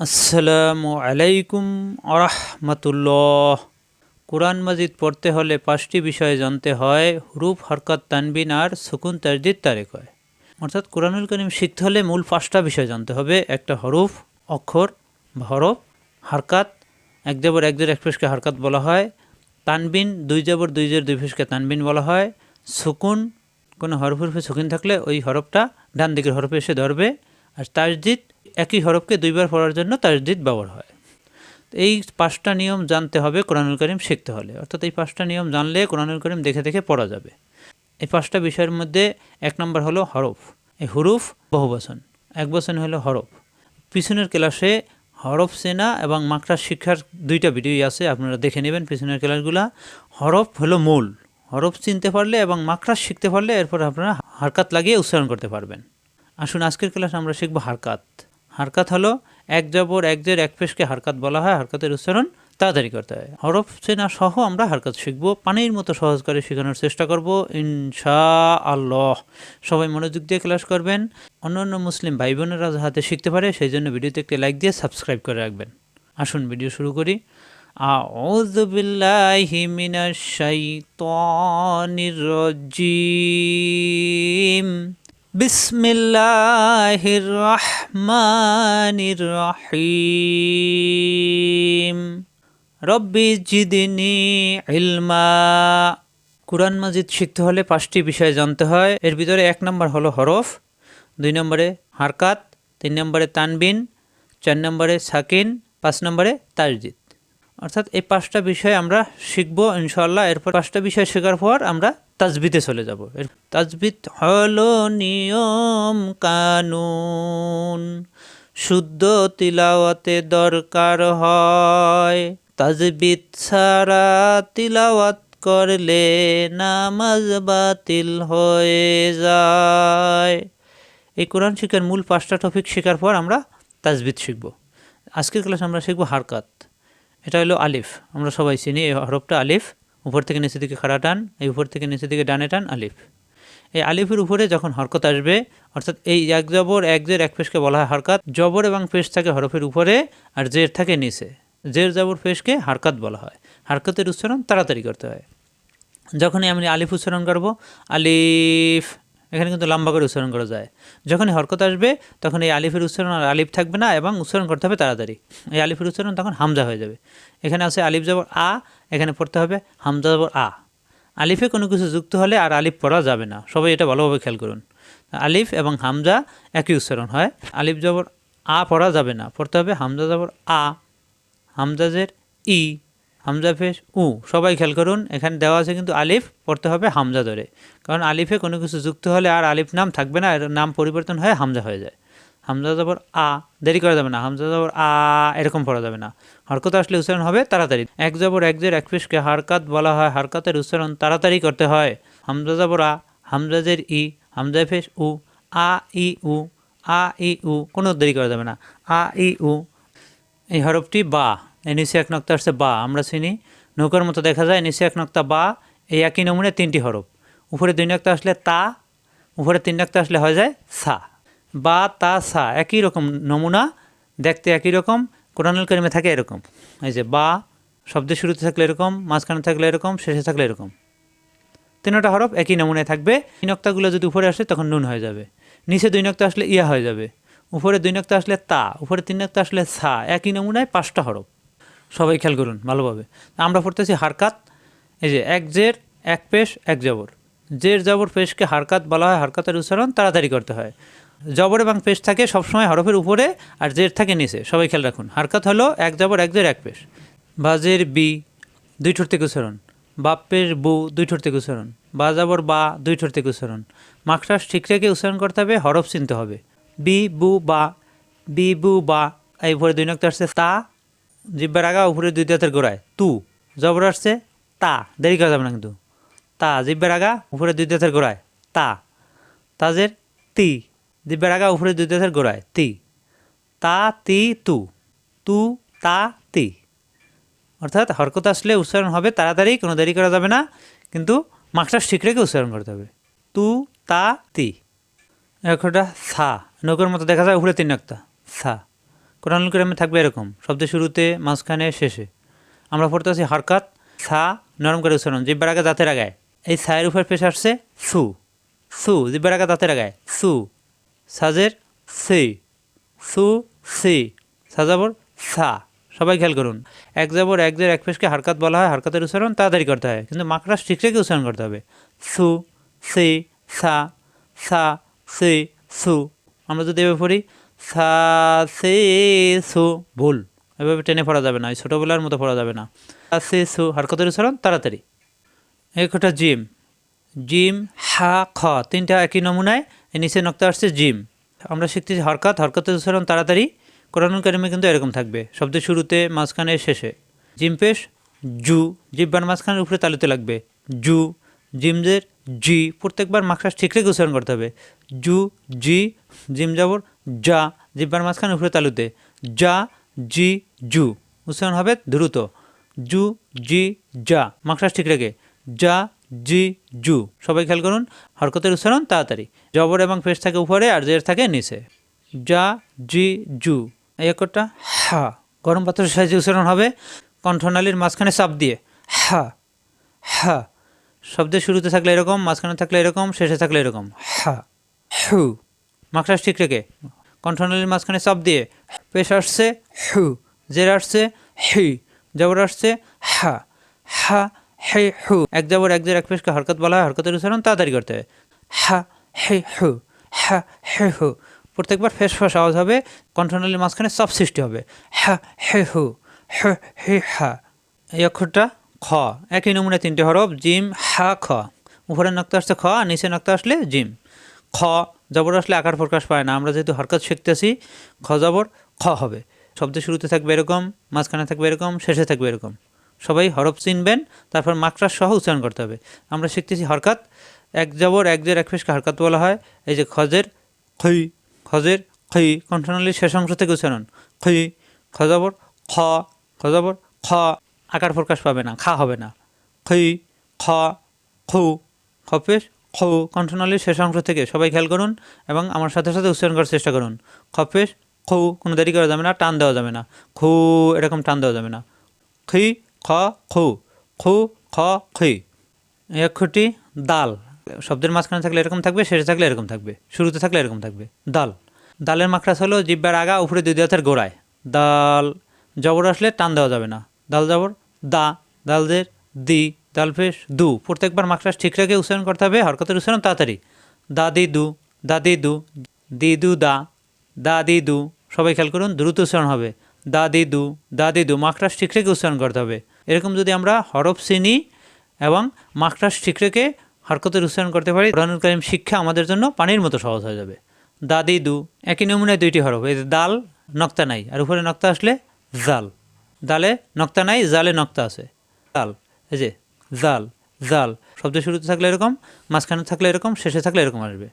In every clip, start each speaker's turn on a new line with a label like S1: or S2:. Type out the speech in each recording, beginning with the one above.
S1: আসসালামু আলাইকুম আরহামতুল্লাহ। কোরআন মাজিদ পড়তে হলে পাঁচটি বিষয় জানতে হয়, হুরুফ, হরকত, তানবিন আর সুকুন, তাজদিদ তারেক হয়। অর্থাৎ কোরআনুল করিম শিখতে হলে মূল পাঁচটা বিষয় জানতে হবে। একটা হরুফ, অক্ষর, হরফ, হারকাত, এক জবর এক জের এক ফেসকে হারকাত বলা হয়। তানবিন, দুই জবর দুই জের দুই ফেসকে তানবিন বলা হয়। সুকুন, কোনো হরফ হরফে সুকুন থাকলে ওই হরফটা ডান দিকের হরফে এসে ধরবে। আর তাজদিদ একই হরফকে দুইবার পড়ার জন্য তাজদিদ ব্যবহার হয়। এই পাঁচটা নিয়ম জানতে হবে, কোরআনুল করিম শিখতে হলে। অর্থাৎ এই পাঁচটা নিয়ম জানলে কোরআনুল করিম দেখে দেখে পড়া যাবে। এই পাঁচটা বিষয়ের মধ্যে এক নম্বর হলো হরফ। এই হুরুফ বহুবচন। এক বচন হলো হরফ। পিছনের ক্লাসে হরফ সেনা এবং মাকড়া শিক্ষার দুইটা ভিডিওই আছে, আপনারা দেখে নেবেন পিছনের ক্লাসগুলা। হরফ হলো মূল। হরফ চিনতে পারলে এবং মাকড়া শিখতে পারলে এরপর আপনারা হারকাত লাগিয়ে উচ্চারণ করতে পারবেন। আসুন, আজকের ক্লাস আমরা শিখব হারকাত। হারকাত হলো এক জবর এক জের এক পেশকে হারকাত বলা হয় হারকাতের উচ্চারণ তাড়াতাড়ি করতে হয় হরফ চেনা সহ আমরা হারকাত শিখব পানির মতো সহজ করে শেখানোর চেষ্টা করব ইনশা আল্লাহ সবাই মনোযোগ দিয়ে ক্লাস করবেন অন্য অন্য মুসলিম ভাই বোনেরা হাতে শিখতে পারে সেই জন্য ভিডিওতে একটি লাইক দিয়ে সাবস্ক্রাইব করে রাখবেন আসুন ভিডিও শুরু করি أعوذ بالله من الشيطان الرجيم বিসমিল্লাহির রব্বি জিদিনি ইলমা। কুরআন মাজিদ শিখতে হলে পাঁচটি বিষয় জানতে হয়। এর ভিতরে এক নম্বর হলো হরফ, দুই নম্বরে হারকাত, তিন নম্বরে তানবিন, চার নম্বরে সাকিন, পাঁচ নম্বরে তাজদিদ অর্থাৎ এই পাঁচটা বিষয় আমরা শিখব ইনশাল্লাহ এরপর পাঁচটা বিষয় শেখার পর আমরা তাজবিতে চলে যাব। তাজবিদ হলো নিয়ম, কানুন। শুদ্ধ তিলাওয়াতে দরকার হয়। তাজবিদ ছাড়া তিলাওয়াত করলে নামাজ বাতিল হয়ে যায়। এই কোরআন শিক্ষার মূল পাঁচটা টপিক শেখার পর আমরা তাজবিদ শিখব। আজকের ক্লাস আমরা শিখব হারকাত। এটা হলো আলিফ। আমরা সবাই চিনি এই হরফটা আলিফ। উপর থেকে নিচের দিকে খাড়া টান, এই উপর থেকে নিচের দিকে ডানে টান, আলিফ। এই আলিফের উপরে যখন হরকত আসবে, অর্থাৎ এই এক জবর, এক জের, এক পেশকে বলা হয় হরকাত, জবর এবং পেশ থাকে হরফের উপরে আর জের থাকে নিচে। জের, জবর পেশকে হারকাত বলা হয়। হারকাতের উচ্চারণ তাড়াতাড়ি করতে হয়। যখনই আমি আলিফ উচ্চারণ করব, আলিফ এখানে কিন্তু লম্বা করে উচ্চারণ করা যায়। যখনই হরকত আসবে, তখন এই আলিফের উচ্চারণ আর আলিফ থাকবে না এবং উচ্চারণ করতে হবে তাড়াতাড়ি। এই আলিফের উচ্চারণ তখন হামজা হয়ে যাবে। এখানে আছে আলিফ জবর আ, এখানে পড়তে হবে হামজা জবর আ। আলিফে কোনো কিছু যুক্ত হলে আর আলিফ পড়া যাবে না। সবাই এটা ভালোভাবে খেয়াল করুন। আলিফ এবং হামজা একই উচ্চারণ হয়। আলিফ জবর আ পড়া যাবে না। পড়তে হবে হামজা জবর আ হামজাজের ই। হামজা ফেস উ, সবাই খেয়াল করুন, এখানে দেওয়া আছে কিন্তু আলিফ, পড়তে হবে হামজা ধরে। কারণ আলিফে কোনো কিছু যুক্ত হলে আর আলিফ নাম থাকবে না নাম পরিবর্তন হয়ে হামজা হয়ে যায়। হামজা জবর আ, দেরি করা যাবে না, হামজা জবর আ, এরকম পড়া যাবে না। হরকত আসলে উচ্চারণ হবে তাড়াতাড়ি। এক জবর, এক জের, এক পেশকে হারকাত বলা হয়, হারকাতের উচ্চারণ তাড়াতাড়ি করতে হয়। হামজা জবর আ হামজাজের ই, হামজা ফেস উ, আ, ই, উ, আ, ই, উ, কোনো দেরি করা যাবে না। আ, ই, উ। এই হরফটি বা। নিচে এক নক্তা আসছে বা, আমরা চিনি। নৌকার মতো দেখা যায় নিচে এক নক্তা বা, এই একই নমুনে তিনটি হরফ। উপরে দুই নক্তা আসলে তা, উপরে তিন নক্তা আসলে হয়ে যায় সা। বা, তা, সা, একই রকম নমুনা, দেখতে একই রকম, কোরআনুল করিমে থাকে এরকম। এই যে বা, শব্দের শুরুতে থাকলে এরকম, মাঝখানে থাকলে এরকম, শেষে থাকলে এরকম। তিনটা হরফ একই নমুনায় থাকবে। এই নক্তাগুলো যদি উপরে আসে, তখন নুন হয়ে যাবে। নিচে দুই নক্তা আসলে ইয়া হয়ে যাবে। উপরে দুই নক্তা আসলে তা, উপরে তিন নক্তা আসলে সা, একই নমুনায় পাঁচটা হরফ। সবাই খেয়াল করুন, ভালোভাবে। আমরা পড়তেছি হারকাত, এই যে এক জের, এক পেশ, এক জবর। জের, জবর, পেশকে হারকাত বলা হয়, হারকাতের উচ্চারণ তাড়াতাড়ি করতে হয়। জবর এবং পেশ থাকে সবসময় হরফের উপরে আর জের থাকে নিচে, সবাই খেয়াল রাখুন। হারকাত হলো এক জবর, এক জের, এক পেশ। বাজের বি, দুই ঠোঁট থেকে উচ্চারণ। বাপের বু, দুই ঠোঁট থেকে উচ্চারণ। বা যাবর বা, দুই ঠোঁট থেকে উচ্চারণ। মাকড়াস ঠিক রেখে উচ্চারণ করতে হবে, হরফ চিনতে হবে। বি, বু, বা, বি, বু, বা, এই উপরে দুই নক্ত আসছে, তা জিব্বার আগা, উপরে দুই দাঁতের গোড়ায়। তু, জবর আসছে, তা, দেরি করা যাবে না কিন্তু। তা, জিব্বার আগা, উপরে দুই দাঁতের গোড়ায়। তা, তাজের তি, জিব্বার আগা, উপরে দুই দাঁতের গোড়ায়। তি, তা, তি, তু তু, তা, তি। অর্থাৎ হরকত আসলে উচ্চারণ হবে তাড়াতাড়ি, কোনো দেরি করা যাবে না, কিন্তু মাকটার ঠিক রেখে উচ্চারণ করতে হবে। তু, তা, তি। একটা সা, নৌকার মতো দেখা যায়, উপরে তিন একটা সা। কোরআনুল কারিমে থাকবে এরকম, শব্দের শুরুতে, মাঝখানে, শেষে। আমরা পড়তে আছি হারকাত, সা, নরম করে উচ্চারণ, জিব্বার আগে দাঁতের আগায়। এই সায়ের উপর পেশ আসছে সু। সু, জিব্বার আগে দাঁতের আগায়। সু। সাজের সি। সু, সি। সাজাবর সা। সবাই খেয়াল করুন। এক যাবর এক জের, এক পেশকে হারকাত বলা হয়, হারকাতের উচ্চারণ তাড়াতাড়ি করতে হয়। কিন্তু মাকড়াস ঠিক রেখে উচ্চারণ করতে হবে। সু, সি, সা সা, সি, সু। আমরা যদি এভাবে পড়ি সা সে ভুল। এভাবে টেনে পড়া যাবে না ওই ছোটোবেলার মতো পড়া যাবে না। সা সে সু হারকাতের উচ্চারণ, তাড়াতাড়ি। এক একটা জিম। জিম, হা, খ, তিনটা একই নমুনায় নিচে নক্তা আসছে জিম। আমরা শিখতেছি হরকাত, হরকতের উচ্চারণ, তাড়াতাড়ি, কোরআনুল কারিমে কিন্তু এরকম থাকবে, শব্দের শুরুতে, মাঝখানে, শেষে। জিম পেশ, জু, জিব্বার মাঝখানের উপরে তালুতে লাগবে। জু জিমজের জি, প্রত্যেকবার মাখরাস ঠিক রেখে উচ্চারণ করতে হবে। জু, জি, জিম যাবর যা জিব্বার মাঝখানে উপরে তালুতে। যা, জি, জু। উচ্চারণ হবে দ্রুত। জু, জি, যা। মাকড়াস ঠিক রেখে। যা, জি, জু। সবাই খেয়াল করুন, হরকতের উচ্চারণ তাড়াতাড়ি। জবর এবং পেশ থাকে উপরে আর জের থাকে নিচে। যা, জি, জু। এই একটা হা। গরম পাত্রের সাহায্যে উচ্চারণ হবে কণ্ঠনালীর মাঝখানে চাপ দিয়ে। হা হা। শব্দের শুরুতে থাকলে এরকম, মাঝখানে থাকলে এরকম, শেষে থাকলে এরকম। হা, হু। মাকড়াস ঠিক রেখে। কণ্ঠনালীর মাঝখানে চাপ দিয়ে পেশ আসছে হু, জের আসছে হি, জবর আসছে হা হা, হে, হু। এক জবর, এক জের, এক পেশকে হরকত বলা হয়, হরকতের উচ্চারণ তাড়াতাড়ি করতে হয়। হা, হে, হু, হা, হে, হু। প্রত্যেকবার ফেস ফেস আওয়াজ হবে, কণ্ঠনালীর মাঝখানে চাপ সৃষ্টি হবে। হা, হে, হু, হে হে, হা। এই অক্ষরটা খ। একই নমুনায় তিনটে হরফ, জিম, হা, খ। উপরের নক্তা আসছে খ নিচে নক্তা আসলে জিম। খ জবর আসলে আকার প্রকাশ পায় না। আমরা যেহেতু হরকত শিখতেছি খ জবর, খ হবে। শব্দের শুরুতে থাকবে এরকম, মাঝখানে থাকবে এরকম, শেষে থাকবে এরকম। সবাই হরফ চিনবেন, তারপর মাকড়ার সহ উচ্চারণ করতে হবে। আমরা শিখতেছি হরকাত। এক জবর, এক জের, এক ফেসকে হরকাত বলা হয়। এই যে খজের, খই খজের, খই কণ্ঠনালীর শেষ অংশ থেকে উচ্চারণ। খই খজবর খ খজবর খ। আকার প্রকাশ পাবে না, খা হবে না। খই, খ, খু খপেশ খৌ শেষ অংশ থেকে সবাই খেয়াল করুন এবং আমার সাথে সাথে উচ্চারণ করার চেষ্টা করুন। খপেশ খৌ কোনো দেরি করা যাবে না, টান দেওয়া যাবে না। খু এরকম টান দেওয়া যাবে না। খি, খ খু খু খ, খি। এই অক্ষরটি দাল। শব্দের মাঝখানে থাকলে এরকম থাকবে, শেষে থাকলে এরকম থাকবে, শুরুতে থাকলে এরকম থাকবে। দাল। দালের মাখরাস হলো জিব্বার আগা, উপরে দুই দাঁতের গোড়ায়। দাল, জবর আসলে টান দেওয়া যাবে না। দাল জবর, দা, দালদের দি। দাল ফেস দু। প্রত্যেকবার মাখরাস ঠিক রেখে উচ্চারণ করতে হবে, হরকতের উচ্চারণ তাড়াতাড়ি। দা, দি, দু। দা, দি, দু। দি, দু সবাই খেয়াল করুন, দ্রুত উচ্চারণ হবে। দা, দি, দু। দা মাখরাস ঠিক রেখে উচ্চারণ করতে হবে। এরকম যদি আমরা হরফ চিনি এবং মাখরাস ঠিক রেখে হরকতের উচ্চারণ করতে পারি, কোরআনুল শিক্ষা আমাদের জন্য পানির মতো সহজ হয়ে যাবে। দাদি দু একই নমুনায় দুইটি হরফ, এই দাল, নক্তা নাই। আর উপরে নক্তা আসলে জাল। দালে নক্তা নাই, জালে নক্তা আছে। জাল এই যে জাল জাল। শব্দের শুরুতে থাকলে এরকম, মাঝখানে থাকলে এরকম, শেষে থাকলে এরকম আসবে।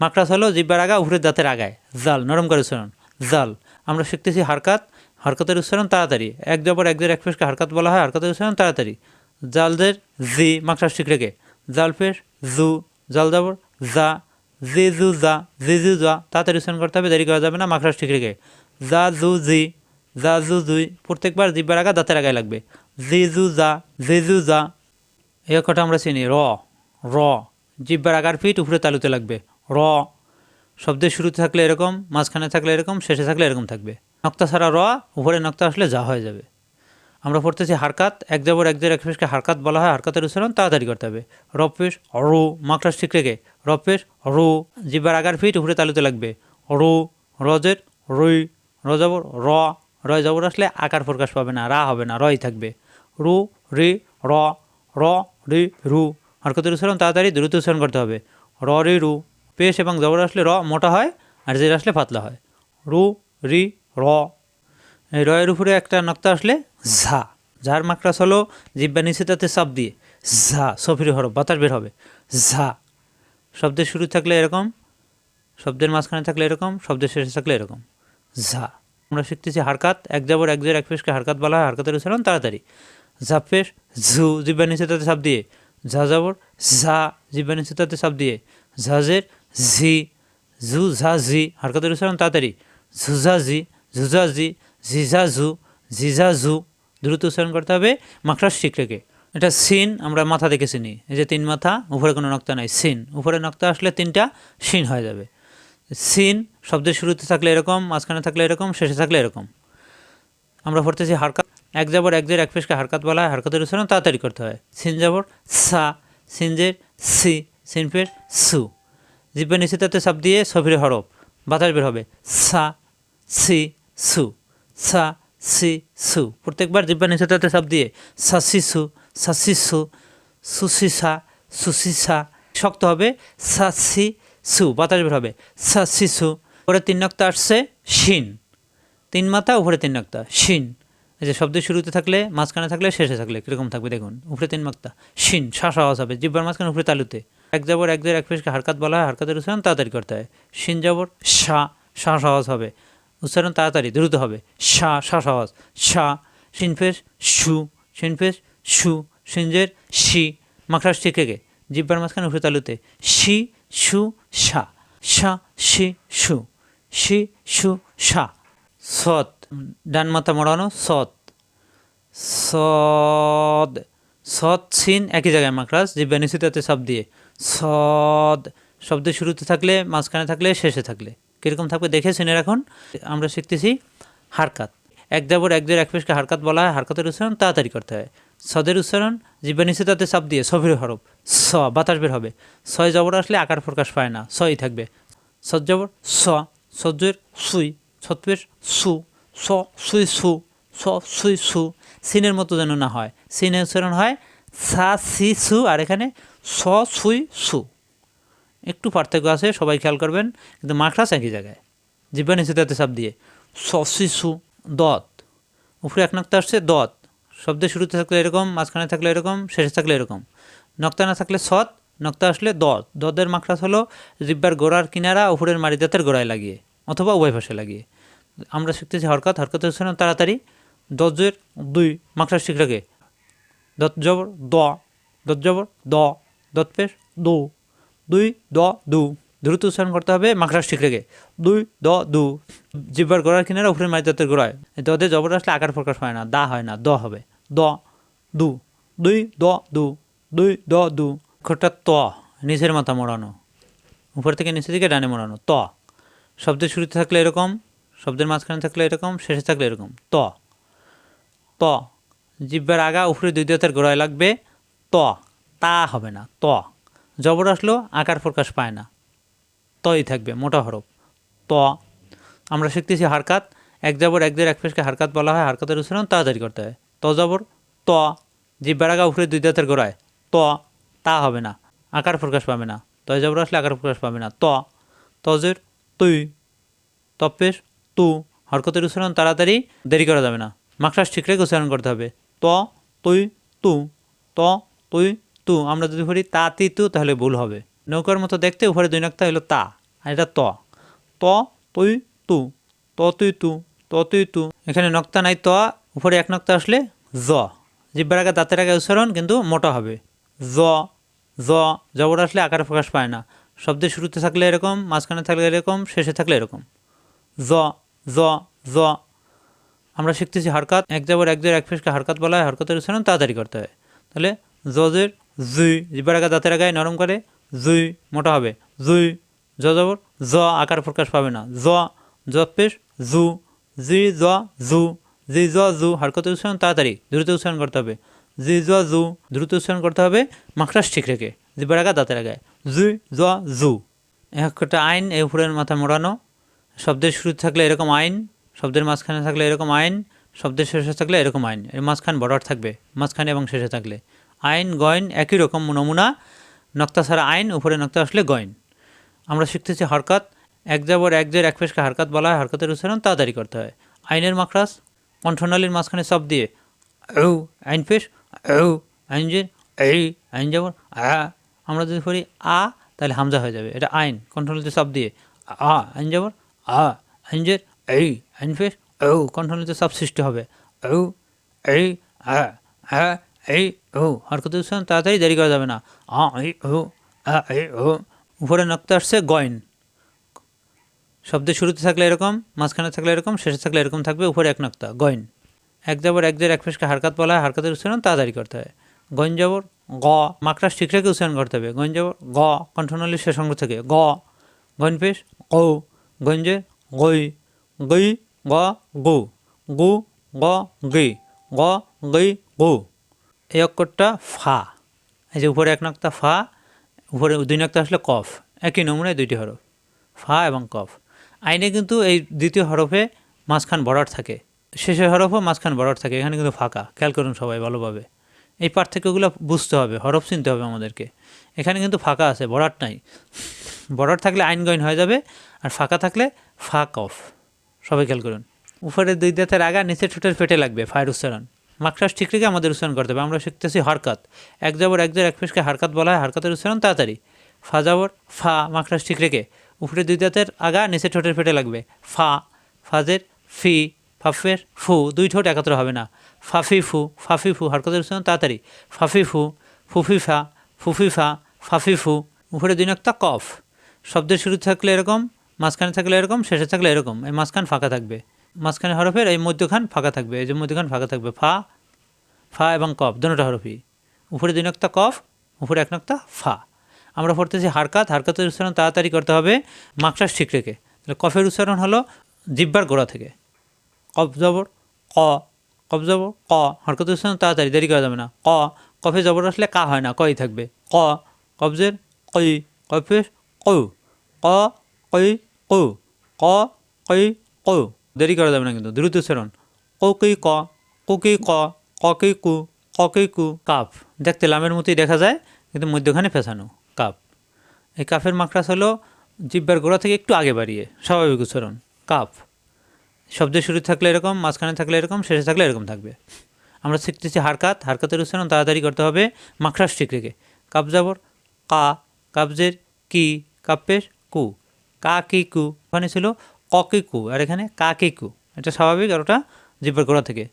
S1: মাকড়াস হলো জিব্বার আগা উপরের দাঁতের আগায়। জাল, নরম করে উচ্চারণ। জাল। আমরা শিখতেছি হারকাত, হারকতের উচ্চারণ তাড়াতাড়ি। এক জবর এক জের এক ফেসকে হারকাত বলা হয়, হারকতের উচ্চারণ তাড়াতাড়ি। জালদের জি মাকড়াস ঠিক রেখে। জাল ফেস জু, জাল জবর জা, জি, জু, জা, জি, জু, জা, তাড়াতাড়ি উচ্চারণ করতে হবে, দেরি করা যাবে না মাকড়াস ঠিক রেখে। জা, জু, জি, জা, জু, জুই, প্রত্যেকবার জিব্বার আগা, দাঁতের আগায় লাগবে। জি, জু, জা, জি, জু, জা এই অক্ষরটা আমরা চিনি, র র, জিব্বার আগার ফিট উপরে তালুতে লাগবে, র, শব্দের শুরুতে থাকলে এরকম, মাঝখানে থাকলে এরকম, শেষে থাকলে এরকম থাকবে। নক্তা ছাড়া র, উপরে নক্তা আসলে যা হয়ে যাবে। আমরা পড়তেছি হারকাত, এক জবর এক এক পেশকে হারকাত বলা হয়, হারকাতের উচ্চারণ তাড়াতাড়ি করতে হবে। রপেশ রু মাকড়াস ঠিক রেখে রপেশ রু, জিব্বার আগার ফিট উপরে তালুতে লাগবে, রু, রজের, রুই রজবর র, রয় জবর আসলে আকার প্রকাশ পাবে না, রা হবে না রই থাকবে। রু, রি, র র রি, রু, হরকতের উচ্চারণ তাড়াতাড়ি দ্রুত উচ্চারণ করতে হবে। র, রি, রু, পেশ এবং জবর আসলে র মোটা হয় আর জের আসলে পাতলা হয়। রু, রি, র। এই রয়ের উপরে একটা নক্তা আসলে ঝা ঝার মাকড়াস হলো জিব্বা নিচে তাতে চাপ দিয়ে। ঝা, সফির হরফ, বাতাস বের হবে। ঝা, শব্দের শুরু থাকলে এরকম, শব্দের মাঝখানে থাকলে এরকম, শব্দের শেষে থাকলে এরকম। ঝা, আমরা শিখতেছি হারকাত, এক যাবর এক জের, এক পেশকে হারকাত বলা হয়, হারকাতের উচ্চারণ তাড়াতাড়ি। ঝা পেশ ঝু জিব্বা নিচে তাতে চাপ দিয়ে ঝা যাবর ঝা জিব্বা নিচে তাতে চাপ দিয়ে ঝাজের ঝি ঝু ঝা ঝি হারকাতের উচ্চারণ তাড়াতাড়ি ঝুঝা ঝি ঝুজাজি ঝিঝাঝু ঝিঝাঝু দ্রুত উচ্চারণ করতে হবে মাখরাস ঠিক এটা সিন, আমরা মাথা দেখে চিনি। এই যে তিন মাথা, উপরে কোনো নক্তা নাই, সিন। উপরে নক্তা আসলে তিনটা সিন হয়ে যাবে। সিন, শব্দের শুরুতে থাকলে এরকম, মাঝখানে থাকলে এরকম, শেষে থাকলে এরকম। আমরা পড়তেছি হারকাত এক যাবর এক জের, এক পেশকে হারকাত বলা হয়, হারকাতের উচ্চারণ তাড়াতাড়ি করতে হয়। সিন যাবর সা সিনজের সি সিনফের সু। জিব্বা নিচে তাতে সাপ দিয়ে সফিরে হরফ, বাতাস বের হবে। সা, সি, সু। সা, সি, সু। প্রত্যেকবার জিব্বা নিচে তাতে সাপ দিয়ে সাসি সু সাসি সু সুসিসা সুসিসা শক্ত হবে। সা সাসি সু, বাতাস বের হবে। সাসি সু পরে তিন নক্তা আসছে শিন। তিন মাথা, উপরে তিন নক্তা, শিন। এই যে শব্দের শুরুতে থাকলে, মাঝখানে থাকলে, শেষে থাকলে, কীরকম থাকবে দেখুন উপরে তিন মাক্তা, শিন শ্বাস আওয়াজ হবে জিব্বার মাঝখানে উপরে তালুতে। এক যাবর এক দের এক পেশকে হারকাত বলা হয়, হারকাতের উচ্চারণ তাড়াতাড়ি করতে হয়। শিন যাবর শা শ্বাস আওয়াজ হবে উচ্চারণ তাড়াতাড়ি, দ্রুত হবে। শা শ্বাস আওয়াজ শা শিনফেস সু শিনফেস সু সিনজের শি মাখরাস রেখে জিব্বার মাঝখানে উপরে তালুতে। শি, সু শা শা শি, সু শি, সু শা সৎ। ডান মাথা মোড়ানো, সৎ। সদ সৎ সিন একই জায়গায় মাকরাজ জিব্বা নিশ্চিতাতে সব দিয়ে। সদ শব্দের শুরুতে থাকলে, মাঝখানে থাকলে, শেষে থাকলে। কীরকম থাকবে দেখে শুনে রাখুন আমরা শিখতেছি হারকাত। এক যাবর এক দের এক পেশকে হারকাত বলা হয়, হারকাতের উচ্চারণ তাড়াতাড়ি করতে হয়। সদের উচ্চারণ জিব্বা নিশ্চিতাতে চাপ দিয়ে, সফির হরফ। স, বাতাস বের হবে। ছয় জবর আসলে আকার প্রকাশ পায় না সই থাকবে। সজ্জবর স, সজ্জের সুই সত্বের সু। স সুই সু, স সুই সু, সিনের মতো যেন না হয়। সিনের উচ্চারণ হয় সা, সি, সু, আর এখানে স, সুই, সু। একটু পার্থক্য আছে, সবাই খেয়াল করবেন, কিন্তু মাখরাস একই জায়গায়। জিব্বা নিচেতে সাপ দিয়ে। স, সি, সু, দত। উপরে এক নক্তা আসছে, দত। শব্দের শুরুতে থাকলে এরকম, মাঝখানে থাকলে এরকম, শেষে থাকলে এরকম। নক্তা না থাকলে সৎ নক্তা আসলে দত। দদের মাখরাস হলো জিব্বার গোড়ার কিনারা উপরের মারি দাঁতের গোড়ায় লাগিয়ে, অথবা উভয় পাশে লাগিয়ে। আমরা শিখতেছি হরকত হরকতের উচ্চারণ তাড়াতাড়ি। দজের দুই ঠিক রাখে। দত জবর, দ, দত জবর, দ, দত পেশ, দু। দুই, দ, দু। দ্রুত উচ্চারণ করতে হবে মাখরাস ঠিক রেখে। দুই, দ, দু। জিব্বার গোড়ার কিনারা উপরের মারি দাঁতের গোড়ায় দদে জবর আসলে আকার প্রকাশ হয় না, দা হয় না, দ হবে। দ, দু। দুই, দ, দু। দুই, দ, দু। অক্ষরটা ত, নিচের মাথা মোড়ানো। উপর থেকে নিচের দিকে ডানে মোড়ানো, ত। শব্দের শুরুতে থাকলে এরকম শব্দের মাঝখানে থাকলে এরকম, শেষে থাকলে এরকম। ত। ত। জিব্বার আগা, উপরে দুই দাঁতের গোড়ায় লাগবে। ত। তা হবে না। ত। জবর আসলেও আকার প্রকাশ পায় না। তই থাকবে, মোটা হরফ। ত। আমরা শিখতেছি হারকাত। এক জবর, এক দের এক পেশকে হারকাত বলা হয়। হারকাতের উচ্চারণ তাড়াতাড়ি করতে হয়। ত জবর, ত। জিব্বার আগা, উপরে দুই দাঁতের গোড়ায়। ত। তা হবে না। আকার প্রকাশ পাবে না। তয় জবর আসলে আকার প্রকাশ পাবে না। ত। তজের তুই তপেশ তু হরকতের উচ্চারণ তাড়াতাড়ি দেরি করা যাবে না। মাকড়াস ঠিক রেখে উচ্চারণ করতে হবে। ত, তুই, তু। ত, তুই, তু। আমরা যদি বলি তা, তি, তু, তাহলে ভুল হবে। নৌকার মতো দেখতে উপরে দুই নক্তা হলো তা আর এটা ত। ত, তুই, তু। ত, তুই, তু। ত, তুই, তু। এখানে নক্তা নাই ত, উপরে এক নক্তা আসলে জ। জিব্বার আগে দাঁতের আগে উচ্চারণ কিন্তু মোটা হবে। জ জ। জবর আসলে আকার প্রকাশ পায় না। শব্দের শুরুতে থাকলে এরকম, মাঝখানে থাকলে এরকম, শেষে থাকলে এরকম। জ জ জ। আমরা শিখতেছি হারকাত, এক যাবর এক জের এক ফেসকে হারকাত বলা হয়, হারকাতের উচ্চারণ তাড়াতাড়ি করতে হয়। তাহলে জজের জুই, জিব্বার আগা, দাঁতের আগায় নরম করে জুই মোটা হবে। জুই, জ জবর, জ আকার প্রকাশ পাবে না। জ জ পেশ, জু। জি, জ, জু। জি, জ, জু, হারকতের উচ্চারণ তাড়াতাড়ি, দ্রুত উচ্চারণ করতে হবে। জি, জ, জু, দ্রুত উচ্চারণ করতে হবে মাখরাস ঠিক রেখে, জিব্বার আগা, দাঁতের আগায়। জুই, জ, জু। এক একটা আইন এই উপরের মাথা মোড়ানো। শব্দের শুরুতে থাকলে এরকম আইন, শব্দের মাঝখানে থাকলে এরকম আইন, শব্দের শেষে থাকলে এরকম আইন। এর মাঝখান বর্ডার থাকবে, মাঝখানে এবং শেষে থাকলে। আইন, গয়ন একই রকম নমুনা, নক্তা ছাড়া আইন, উপরে নক্তা আসলে গয়ন। আমরা শিখতেছি হরকাত, এক যাবর এক জের, এক পেশকে হারকাত বলা হয়, হরকতের উচ্চারণ তাড়াতাড়ি করতে হয়। আইনের মাখরাস কণ্ঠনালীর মাঝখানে সব দিয়ে ও আইন পেশ ও আইন জের, এই, আইন যাবর আ। আমরা যদি করি আ, তাহলে হামজা হয়ে যাবে। এটা আইন কণ্ঠনালীতে সব দিয়ে, আ, আইন যাবর আ, আইন জের এই পেশ ও কণ্ঠনালীতে সব সৃষ্টি হবে। ও এই আ এই ও হরকতের উচ্চারণ তাড়াতাড়ি দেরি করা যাবে না। আ এই ও আ এই ও উপরে নক্তা আসছে গয়ন। শব্দের শুরুতে থাকলে এরকম, মাঝখানে থাকলে এরকম, শেষে থাকলে এরকম থাকবে, উপরে এক নক্তা গইন এক যাবর এক জের এক ফেসকে হারকাত বলা হয় হারকাতের উচ্চারণ তাড়াতাড়ি করতে হয়। গইন যাবর গ, মাকড়াস ঠিক উচ্চারণ করতে হবে। গইন যাবর গ, কণ্ঠনলী শেষ অঙ্গ থেকে গ গইন পেশ গৌ গঞ্জে গই গই গ গু গু গ গই গ গই গু। এই অক্ষরটা ফা। এই যে উপরে এক নক্তা ফা, উপরে দুই নক্তা আসলে কফ। একই নমুনায় দুইটি হরফ। ফা এবং কফ। আইনে কিন্তু এই দ্বিতীয় হরফে মাঝখান বরাট থাকে। শেষের হরফও মাঝখান বরাট থাকে। এখানে কিন্তু ফাঁকা। খেয়াল করুন সবাই ভালোভাবে। এই পার্থক্যগুলো বুঝতে হবে, হরফ চিনতে হবে আমাদেরকে। এখানে কিন্তু ফাঁকা আছে বরাট নাই। বরাট থাকলে আইন গইন হয়ে যাবে। আর ফাঁকা থাকলে ফা কফ সবাই খেয়াল করুন। উপরের দুই দাঁতের আগা নিচে ঠোঁটের পেটে লাগবে, ফায়ের উচ্চারণ। মাকড়াস ঠিক রেখে আমাদের উচ্চারণ করতে হবে। আমরা শিখতেছি হরকাত। এক যাবর এক জের, এক ফেসকে হারকাত বলা হয়, হারকাতের উচ্চারণ তাড়াতাড়ি। ফা যাবর ফা মাকড়াস ঠিক রেখে। উপরে দুই দাঁতের আগা নিচে ঠোঁটের পেটে লাগবে। ফা, ফাজের, ফি, ফাফের, ফু, দুই ঠোঁট একত্র হবে না। ফাফি, ফু ফাফি, ফু, হরকতের উচ্চারণ তাড়াতাড়ি। ফাফি, ফু, ফুফি, ফা ফুফি, ফা, ফাফি, ফু। উপরে দুই নক্তা কফ। শব্দের শুরু থাকলে এরকম মাঝখানে থাকলে এরকম, শেষে থাকলে এরকম। এই মাঝখান ফাঁকা থাকবে। মাঝখানে হরফের এই মধ্যখান ফাঁকা থাকবে, এই যে মধ্যখান ফাঁকা থাকবে, ফা ফা এবং কফ দুটোটা হরফই। উপরে দুই নক্তা কফ, উপরে এক নক্তা ফা। আমরা পড়তেছি হারকাত, হারকাতের উচ্চারণ তাড়াতাড়ি করতে হবে মাকড়াস ঠিক রেখে। তাহলে কফের উচ্চারণ হলো জিব্বার গোড়া থেকে। কফ জবর, ক, কফ জবর, ক। হরকত উচ্চারণ তাড়াতাড়ি, দেরি করা যাবে না। ক, কফে জবর আসলে কা হয় না, কই থাকবে? ক কবজের কই কফে কৌ ক, কই কৌ, ক, কই, কৌ। দেরি করা যাবে না কিন্তু, দ্রুত উচ্চারণ কৌ কি ক, কু কি ক ক কি কু, ক কি কু কাপ দেখতে লামের মতোই দেখা যায়, কিন্তু মধ্যখানে ফেসানো কাপ এই কাফের মাকড়াস হলো জিব্বার গোড়া থেকে একটু আগে বাড়িয়ে, স্বাভাবিক উচ্চারণ কাপ শব্দের শুরু থাকলে এরকম, মাঝখানে থাকলে এরকম, শেষে থাকলে এরকম থাকবে। আমরা শিখতেছি হারকাত, হারকাতের উচ্চারণ তাড়াতাড়ি করতে হবে মাখরাস ঠিক রেখে। কাপ যাবর কা কাবজের কি কাপ্পের কু। কা কি কু ওখানে ছিল ক কি কু আর এখানে কা কি এটা স্বাভাবিক আর ওটা জিব্বার গোড়া থেকে।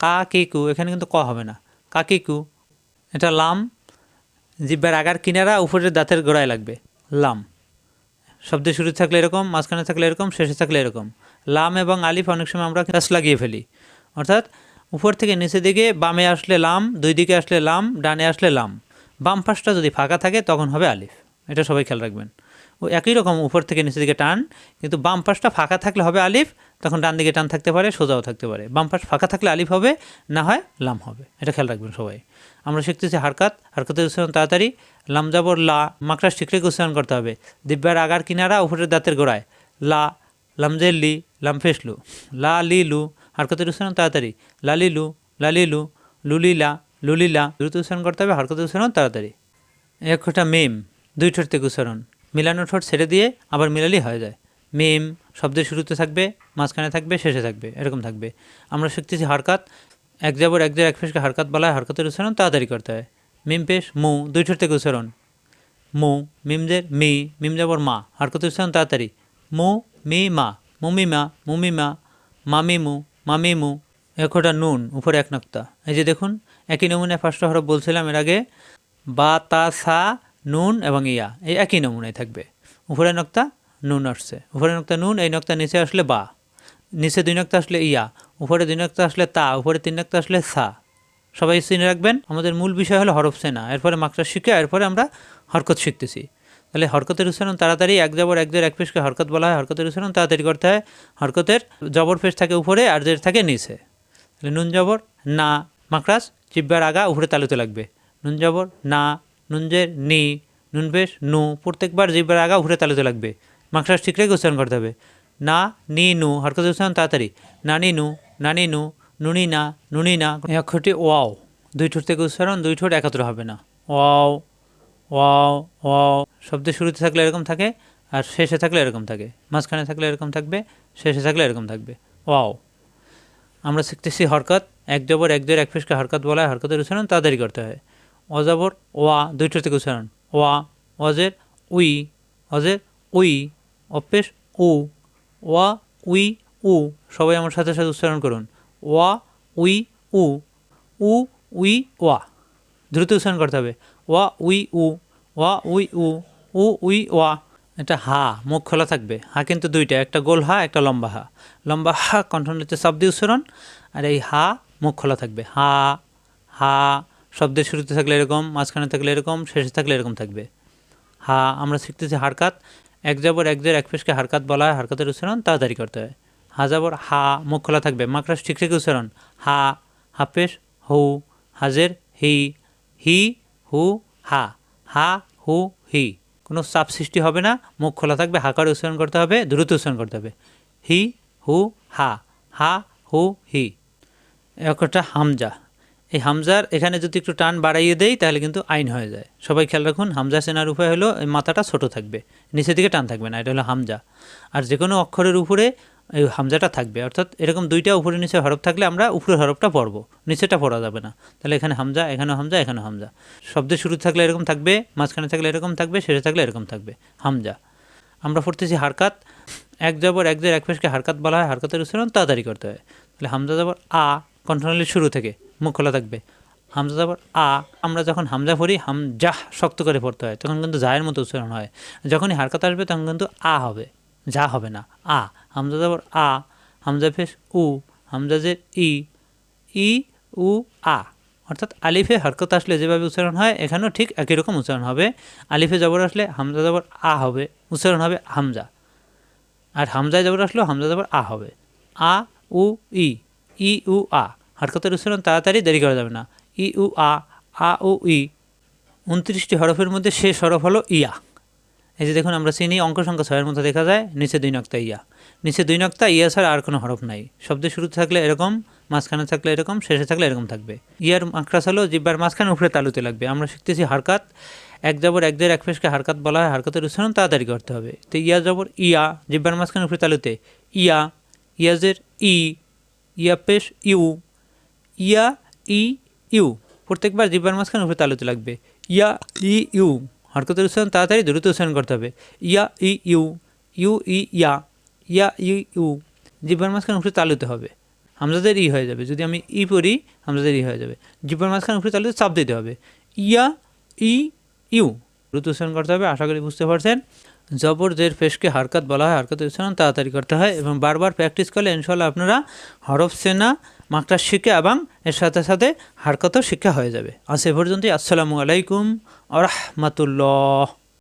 S1: কা কি কু এখানে কিন্তু ক হবে না। কা কি কু এটা লাম। জিব্বার আগার কিনারা উপরের দাঁতের গোড়ায় লাগবে। লাম। শব্দের শুরু থাকলে এরকম, মাঝখানে থাকলে এরকম, শেষে থাকলে এরকম। লাম এবং আলিফ অনেক সময় আমরা কাজ লাগিয়ে ফেলি। অর্থাৎ উপর থেকে নিচে দিকে বামে আসলে লাম, দুই দিকে আসলে লাম, ডানে আসলে লাম। বাম পাশটা যদি ফাঁকা থাকে তখন হবে আলিফ। এটা সবাই খেয়াল রাখবেন। একই রকম উপর থেকে নিচের দিকে টান, কিন্তু বাম পাশটা ফাঁকা থাকলে হবে আলিফ, তখন ডান দিকে টান থাকতে পারে, সোজাও থাকতে পারে। বাম পাশ ফাঁকা থাকলে আলিফ হবে, না হয় লাম হবে। এটা খেয়াল রাখবেন সবাই। আমরা শিখতেছি হারকাত হারকাতের উচ্চারণ তাড়াতাড়ি, লাম যাবর লা মাকড়াস ঠিক রেখে উচ্চারণ করতে হবে। দিব্যার আগার কিনারা উপরের দাঁতের গোড়ায়। লা লামজের লি লামফেস লু। লা লি লু, হারকতের উচ্চারণ তাড়াতাড়ি। লালি লু লালি লু লুলিলা লুলিলা দ্রুত উচ্চারণ করতে হবে, হারকতের উচ্চারণ তাড়াতাড়ি। এই অক্ষরটা মেম, দুই ঠোঁট থেকে উচ্চারণ। মিলানো ঠোঁট ছেড়ে দিয়ে আবার মিলালি হয়ে যায়। মিম শব্দের শুরুতে থাকবে, মাঝখানে থাকবে, শেষে থাকবে, এরকম থাকবে। আমরা শিখতেছি হারকাত, এক যাবর এক জায়গায় এক ফেসকে হারকাত বলা হয় হারকাতের উচ্চারণ তাড়াতাড়ি করতে হয়। মিম পেশ, মু, দুই ঠোঁট থেকে উচ্চারণ। মু মিমজের মি, মিম যাবর মা, হারকতের উচ্চারণ তাড়াতাড়ি। মু, মি, মা মুমি মা মুমি মা মামি মু মামি মু একটা নুন, উপরে এক নক্তা। এই যে দেখুন, একই নমুনায় ফার্স্ট হরফ বলছিলাম এর আগে, বা, তা, সা নুন এবং ইয়া, এই একই নমুনায় থাকবে। উপরে নক্তা নুন আসছে। উপরে নক্তা নুন, এই নক্তা নিচে আসলে বা। নিচে দুই নক্তা আসলে ইয়া, উপরে দুই নক্তা আসলে তা, উপরে তিন নক্তা আসলে সা। সবাই চিনে রাখবেন, আমাদের মূল বিষয় হলো হরফ সেনা এরপরে মাকড়া শিখে, এরপরে আমরা হরকত শিখতেছি। তাহলে হরকতের উচ্চারণ তাড়াতাড়ি, এক জবর, এক জের, এক পেশকে হরকত বলা হয়, হরকতের উচ্চারণ তাড়াতাড়ি করতে হয়। হরকতের জবর পেশ থাকে উপরে আর জের থাকে নিচে। তাহলে নুন জবর, না। মাকড়াস জিব্বার আগা, উপরে তালুতে লাগবে। নুন জবর, না। নুনজের নি নুন পেশ নু, প্রত্যেকবার জিব্বার আগা উপরে তালুতে লাগবে। মাকড়াস ঠিক রেখে উচ্চারণ করতে হবে। না, নি, নু, হরকতের উচ্চারণ তাড়াতাড়ি। নানি নু নানি নু নুনি, না নুনি, না। এই অক্ষরটি ওয়াও। দুই ঠোঁট থেকে উচ্চারণ, দুই ঠোঁট একত্র হবে না। ওয়াও ওয়াও ওয়াও। শব্দের শুরুতে থাকলে এরকম থাকে আর শেষে থাকলে এরকম থাকে। মাঝখানে থাকলে এরকম থাকবে, শেষে থাকলে এরকম থাকবে। ওয়াও। আমরা শিখতেছি হরকত। এক জবর, এক জোর, এক ফেসকে হরকত বলা হয় হরকতের উচ্চারণ তাড়াতাড়ি করতে হয়। অজবর, ওয়া দুইটো থেকে উচ্চারণ। ওয়া, অজের, উই অজের, উই, অপেশ, উ। ওয়া, উই, উ, সবাই আমার সাথে সাথে উচ্চারণ করুন। ওয়া, উই, উ। উ, উই, ওয়া। দ্রুত উচ্চারণ করতে হবে। ওয়া, উই, উ। ওয়া, উই, উ। উ, উই, ওয়া। এটা হা, মুখ খোলা থাকবে। হা কিন্তু দুইটা, একটা গোল হা, একটা লম্বা হা। লম্বা হা কণ্ঠনীতে শব্দ উচ্চারণ, আর এই হা মুখ খোলা থাকবে। হা হা শব্দের শুরুতে থাকলে এরকম, মাঝখানে থাকলে এরকম, শেষে থাকলে এরকম থাকবে। হা, আমরা শিখতেছি হারকাত। এক যাবর এক জের এক পেশকে হারকাত বলা হয়, হারকাতের উচ্চারণ তাড়াতাড়ি করতে হয়। হা যাবর হা, মুখ খোলা থাকবে। মাকড়াস ঠিক রেখে উচ্চারণ। হা হাফেশ হু হাজের হি হি, হু, হা। হা, হু, হি। কোনো চাপ সৃষ্টি হবে না। মুখ খোলা থাকবে হাকার উচ্চারণ করতে হবে, দ্রুত উচ্চারণ করতে হবে। হি, হু, হা। হা, হু, হি। একটা হামজা। এই হামজার এখানে যদি একটু টান বাড়াইয়ে দেই, তাহলে কিন্তু আইন হয়ে যায়। সবাই খেয়াল রাখুন, হামজা সেনার উপায় হলো এই মাথাটা ছোট থাকবে, নিচের দিকে টান থাকবে না, এটা হলো হামজা। আর যে কোনো অক্ষরের উপরে এই হামজাটা থাকবে, অর্থাৎ এরকম দুইটা উপরে নিচে হরফ থাকলে আমরা উপরের হরফটা পড়ব নিচেটা পড়া যাবে না। তাহলে এখানে হামজা এখানে হামজা এখানে হামজা। শব্দের শুরু থাকলে এরকম থাকবে, মাঝখানে থাকলে এরকম থাকবে, শেষে থাকলে এরকম থাকবে, হামজা। আমরা পড়তেছি হারকাত, এক জবর এক জের এক পেশকে হারকাত বলা হয়, হারকাতের উচ্চারণ তাড়াতাড়ি করতে হয়। তাহলে হামজা জবর আ, কণ্ঠনালীর শুরু থেকে মুখ খোলা থাকবে। হামজা জবর আ, আমরা যখন হামজা পড়ি হাম জাহ শক্ত করে পড়তে হয়, তখন কিন্তু জায়ের মতো উচ্চারণ হয়। যখনই হারকাত আসবে, তখন কিন্তু আ হবে, যা হবে না, আ। হামজা জবর আ, হামজা ফেস উ, হামজা জের ই ই, উ, আ। অর্থাৎ আলিফে হরকত আসলে যেভাবে উচ্চারণ হয়, এখানেও ঠিক একই রকম উচ্চারণ হবে। আলিফে জবর আসলে হামজা জবর আ হবে, উচ্চারণ হবে হামজা। আর হামজায় জবর আসলেও হামজা জবর আ হবে। আ, উ, ই ই, উ, আ। হরকতের উচ্চারণ তাড়াতাড়ি দেরি করা যাবে না। ই, উ, আ আ, উ, ই। উনত্রিশটি হরফের মধ্যে শেষ হরফ হলো ইয়া। এই যে দেখুন, আমরা চিনি, অঙ্ক সংখ্যা ছয়ের মধ্যে দেখা যায়, নিচে দুই নক্তা ইয়া। নিচে দুই নক্তা ইয়া ছাড়া আর কোনো হরফ নাই। শব্দের শুরুতে থাকলে এরকম, মাঝখানে থাকলে এরকম, শেষে থাকলে এরকম থাকবে। ইয়ার মাকড়াস হলো জিব্বার মাঝখানে উপরে তালুতে লাগবে। আমরা শিখতেছি হারকাত। এক জবর, এক দের এক ফেসকে হারকাত বলা হয়। হারকাতের উচ্চারণ তাড়াতাড়ি করতে হবে। তো ইয়া জবর, ইয়া, জিব্বার মাঝখানে উপরে তালুতে ইয়া, ইয়াজের ই ইয়া পেশ ইউ। ইয়া, ই, ইউ। প্রত্যেকবার জিব্বার মাঝখানে উপরে তালুতে লাগবে। ইয়া, ই, ইউ। হরকতের উচ্চারণ তাড়াতাড়ি দ্রুত উচ্চারণ করতে হবে। ইয়া, ই, ইউ। ইউ, ই, ইয়া। ইয়া, ই, ইউ। জিব্বার মাঝখানে উপরে তালুতে হবে। হামজাদের ই হয়ে যাবে। যদি আমি ই পড়ি, হামজাদের ই হয়ে যাবে। জিব্বার মাঝখানে উপরে তালুতে চাপ দিতে হবে। ইয়া, ই, ইউ। দ্রুত উচ্চারণ করতে হবে। আশা করি বুঝতে পারছেন। জবর জের ফেসকে হারকাত বলা হয়, হারকাত উচ্চারণ তাড়াতাড়ি করতে হয় এবং বারবার প্র্যাকটিস করলে ইনশাল্লাহ আপনারা হরফ, সেনা মাকটা শিখে এবং এর সাথে সাথে হারকাতও শিক্ষা হয়ে যাবে। আজ এ পর্যন্তই। আসসালামু আলাইকুম আ রহমতুল্লাহ।